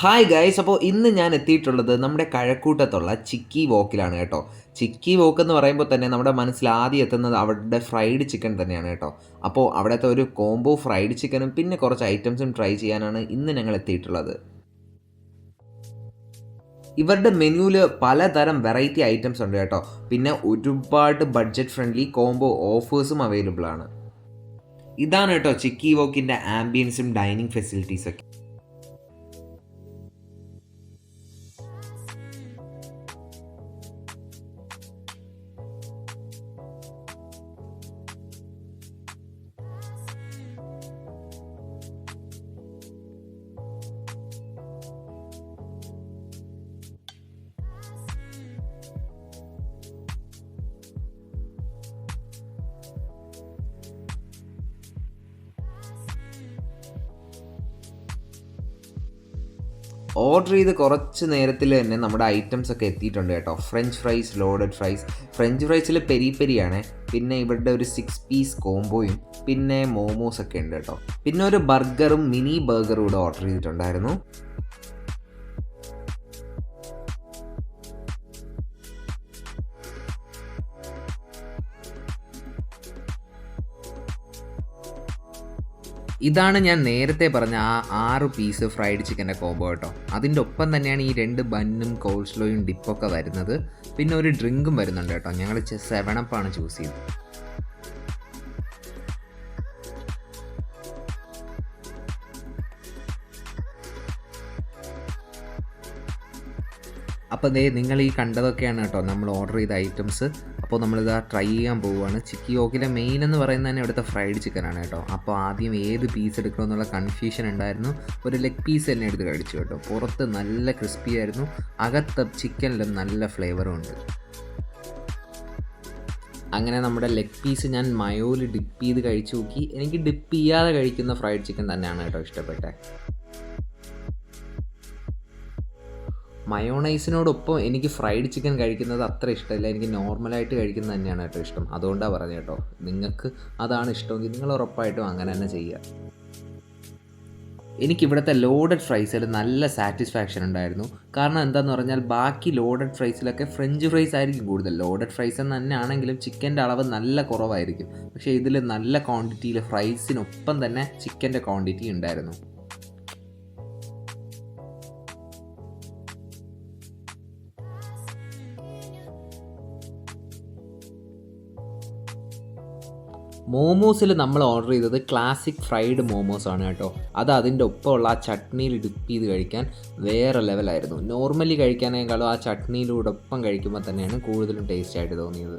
Hi guys അപ്പോൾ ഇന്ന് ഞാൻ എത്തിയിട്ടുള്ളത് നമ്മുടെ കഴക്കൂട്ടത്തുള്ള ചിക്കി വോക്കിലാണ് കേട്ടോ. ചിക്കി വോക്ക് എന്ന് പറയുമ്പോൾ തന്നെ നമ്മുടെ മനസ്സിൽ ആദ്യം എത്തുന്നത് അവരുടെ ഫ്രൈഡ് ചിക്കൻ തന്നെയാണ് കേട്ടോ. അപ്പോൾ അവിടുത്തെ ഒരു കോംബോ ഫ്രൈഡ് ചിക്കനും പിന്നെ കുറച്ച് ഐറ്റംസും ട്രൈ ചെയ്യാനാണ് ഇന്ന് ഞങ്ങൾ എത്തിയിട്ടുള്ളത്. ഇവരുടെ മെനുവിൽ പലതരം വെറൈറ്റി ഐറ്റംസ് ഉണ്ട് കേട്ടോ. പിന്നെ ഒരുപാട് ബഡ്ജറ്റ് ഫ്രണ്ട്ലി കോംബോ ഓഫേഴ്സും അവൈലബിൾ ആണ്. ഇതാണ് കേട്ടോ ചിക്കി വോക്കിന്റെ ആംബിയൻസും ഡൈനിങ് ഫെസിലിറ്റീസൊക്കെ ഓർഡർ ചെയ്ത് കുറച്ച് നേരത്തിൽ തന്നെ നമ്മുടെ ഐറ്റംസ് ഒക്കെ എത്തിയിട്ടുണ്ട് കേട്ടോ. French fries loaded fries french ഫ്രൈസിൽ peri പെരിയാണ്. പിന്നെ ഇവരുടെ ഒരു സിക്സ് പീസ് കോംബോയും പിന്നെ മോമോസ് ഒക്കെ ഉണ്ട് കേട്ടോ. പിന്നെ ഒരു ബർഗറും മിനി ബർഗറും കൂടെ ഓർഡർ ചെയ്തിട്ടുണ്ടായിരുന്നു. ഇതാണ് ഞാൻ നേരത്തെ പറഞ്ഞ ആ ആറ് പീസ് ഫ്രൈഡ് ചിക്കന്റെ കോംബോ കേട്ടോ. അതിന്റെ ഒപ്പം തന്നെയാണ് ഈ രണ്ട് ബന്നും കോൾസ്ലോയും ഡിപ്പൊക്കെ വരുന്നത്. പിന്നെ ഒരു ഡ്രിങ്കും വരുന്നുണ്ട് കേട്ടോ. ഞങ്ങൾ സെവനപ്പാണ് ചൂസ് ചെയ്തത്. അപ്പോൾ ദേ നിങ്ങൾ ഈ കണ്ടതൊക്കെയാണ് കേട്ടോ നമ്മൾ ഓർഡർ ചെയ്ത ഐറ്റംസ് അപ്പോൾ നമ്മളിത് ട്രൈ ചെയ്യാൻ പോവുകയാണ്. ചിക്കി ഓക്കിലെ മെയിൻ എന്ന് പറയുന്നത് തന്നെ ഇവിടുത്തെ ഫ്രൈഡ് ചിക്കനാണ് കേട്ടോ. അപ്പോൾ ആദ്യം ഏത് പീസ് എടുക്കണമെന്നുള്ള കൺഫ്യൂഷൻ ഉണ്ടായിരുന്നു. ഒരു ലെഗ് പീസ് തന്നെ എടുത്ത് കഴിച്ചു കേട്ടോ. പുറത്ത് നല്ല ക്രിസ്പി ആയിരുന്നു. അകത്ത് ചിക്കനിലും നല്ല ഫ്ലേവറും ഉണ്ട്. അങ്ങനെ നമ്മുടെ ലെഗ് പീസ് ഞാൻ മയോയിൽ ഡിപ്പ് ചെയ്ത് കഴിച്ചു നോക്കി. എനിക്ക് ഡിപ്പ് ചെയ്യാതെ കഴിക്കുന്ന ഫ്രൈഡ് ചിക്കൻ തന്നെയാണ് കേട്ടോ ഇഷ്ടപ്പെട്ടത് മയോണൈസിനോടൊപ്പം എനിക്ക് ഫ്രൈഡ് ചിക്കൻ കഴിക്കുന്നത് അത്ര ഇഷ്ടമില്ല. എനിക്ക് നോർമലായിട്ട് കഴിക്കുന്നത് തന്നെയാണ് കേട്ടോ ഇഷ്ടം. അതുകൊണ്ടാണ് പറഞ്ഞത് കേട്ടോ. നിങ്ങൾക്ക് അതാണ് ഇഷ്ടമെങ്കിൽ നിങ്ങൾ ഉറപ്പായിട്ടും അങ്ങനെ തന്നെ ചെയ്യുക. എനിക്ക് ഇവിടുത്തെ ലോഡഡ് ഫ്രൈസിൽ നല്ല സാറ്റിസ്ഫാക്ഷൻ ഉണ്ടായിരുന്നു. കാരണം എന്താന്ന് പറഞ്ഞാൽ ബാക്കി ലോഡഡ് ഫ്രൈസിലൊക്കെ ഫ്രഞ്ച് ഫ്രൈസ് ആയിരിക്കും കൂടുതൽ. ലോഡഡ് ഫ്രൈസ് എന്ന് തന്നെ ആണെങ്കിലും ചിക്കന്റെ അളവ് നല്ല കുറവായിരിക്കും. പക്ഷേ ഇതിൽ നല്ല ക്വാണ്ടിറ്റിയിൽ ഫ്രൈസിനൊപ്പം തന്നെ ചിക്കന്റെ ക്വാണ്ടിറ്റി ഉണ്ടായിരുന്നു. മോമോസിൽ നമ്മൾ ഓർഡർ ചെയ്തത് ക്ലാസിക് ഫ്രൈഡ് മോമോസ് ആണ് കേട്ടോ. അത് അതിന്റെ ഒപ്പമുള്ള ആ ചട്നിയിൽ ഡിപ്പ് ചെയ്ത് കഴിക്കാൻ വേറെ ലെവലായിരുന്നു നോർമലി കഴിക്കാനേക്കാളും ആ ചട്നിയിലൂടെ ഒപ്പം കഴിക്കുമ്പോൾ തന്നെയാണ് കൂടുതലും ടേസ്റ്റ് ആയിട്ട് തോന്നിയത്.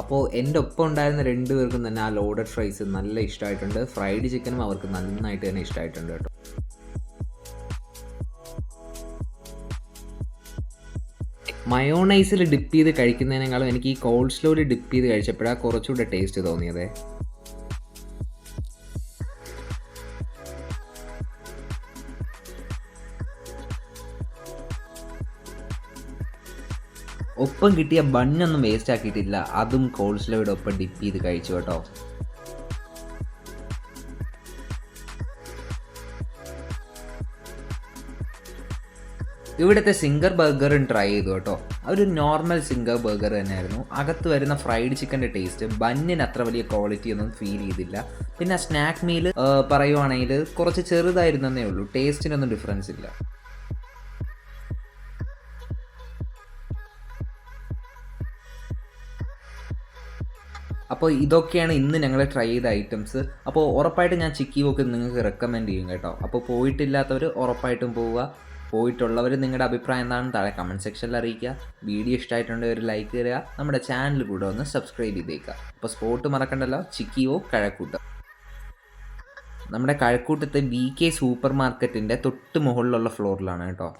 അപ്പോൾ എന്റെ ഒപ്പം ഉണ്ടായിരുന്ന രണ്ട് പേർക്കും തന്നെ ആ ലോഡഡ് ഫ്രൈസ് നല്ല ഇഷ്ടമായിട്ടുണ്ട്. ഫ്രൈഡ് ചിക്കനും അവർക്ക് നന്നായിട്ട് തന്നെ ഇഷ്ടമായിട്ടുണ്ട് കേട്ടോ. മയോണൈസിൽ ഡിപ്പ് ചെയ്ത് കഴിക്കുന്നതിനേക്കാളും എനിക്ക് ഈ കോൾഡ് സ്ലോയിൽ ഡിപ്പ് ചെയ്ത് കഴിച്ചപ്പോഴാണ് കുറച്ചുകൂടെ ടേസ്റ്റ് തോന്നിയത്. ഒപ്പം കിട്ടിയ ബണ്ണൊന്നും വേസ്റ്റ് ആക്കിയിട്ടില്ല. അതും കോൾസ്ലോയുടെ ഒപ്പം ഡിപ്പ് ചെയ്ത് കഴിച്ചു കേട്ടോ. ഇവിടുത്തെ സിംഗർ ബർഗറും ട്രൈ ചെയ്തു കേട്ടോ. അതൊരു നോർമൽ സിംഗർ ബർഗർ തന്നെയായിരുന്നു. അകത്ത് വരുന്ന ഫ്രൈഡ് ചിക്കന്റെ ടേസ്റ്റ് ബന്നിന് അത്ര വലിയ ക്വാളിറ്റി ഒന്നും ഫീൽ ചെയ്തില്ല. പിന്നെ സ്നാക്ക് മീൽ പറയുവാണെങ്കിൽ കുറച്ച് ചെറുതായിരുന്നേ ഉള്ളൂ. ടേസ്റ്റിനൊന്നും ഡിഫറൻസ് ഇല്ല. അപ്പോൾ ഇതൊക്കെയാണ് ഇന്ന് ഞങ്ങൾ ട്രൈ ചെയ്ത ഐറ്റംസ് അപ്പോൾ ഉറപ്പായിട്ടും ഞാൻ ചിക്കി വോക്ക് നിങ്ങൾക്ക് റെക്കമെൻഡ് ചെയ്യും കേട്ടോ. അപ്പോൾ പോയിട്ടില്ലാത്തവർ ഉറപ്പായിട്ടും പോവുക. പോയിട്ടുള്ളവർ നിങ്ങളുടെ അഭിപ്രായം എന്താണെന്ന് താഴെ കമന്റ് സെക്ഷനിൽ അറിയിക്കുക. വീഡിയോ ഇഷ്ടമായിട്ടുണ്ടെങ്കിൽ ഒരു ലൈക്ക് തരിക. നമ്മുടെ ചാനൽ കൂടെ ഒന്ന് സബ്സ്ക്രൈബ് ചെയ്തേക്കുക. അപ്പോൾ സ്പോട്ട് മറക്കണ്ടല്ലോ. ചിക്കിയോ കഴക്കൂട്ടം. നമ്മുടെ കഴക്കൂട്ടത്തെ ബി കെ സൂപ്പർ മാർക്കറ്റിന്റെ തൊട്ട് മുകളിലുള്ള ഫ്ലോറിലാണ് കേട്ടോ.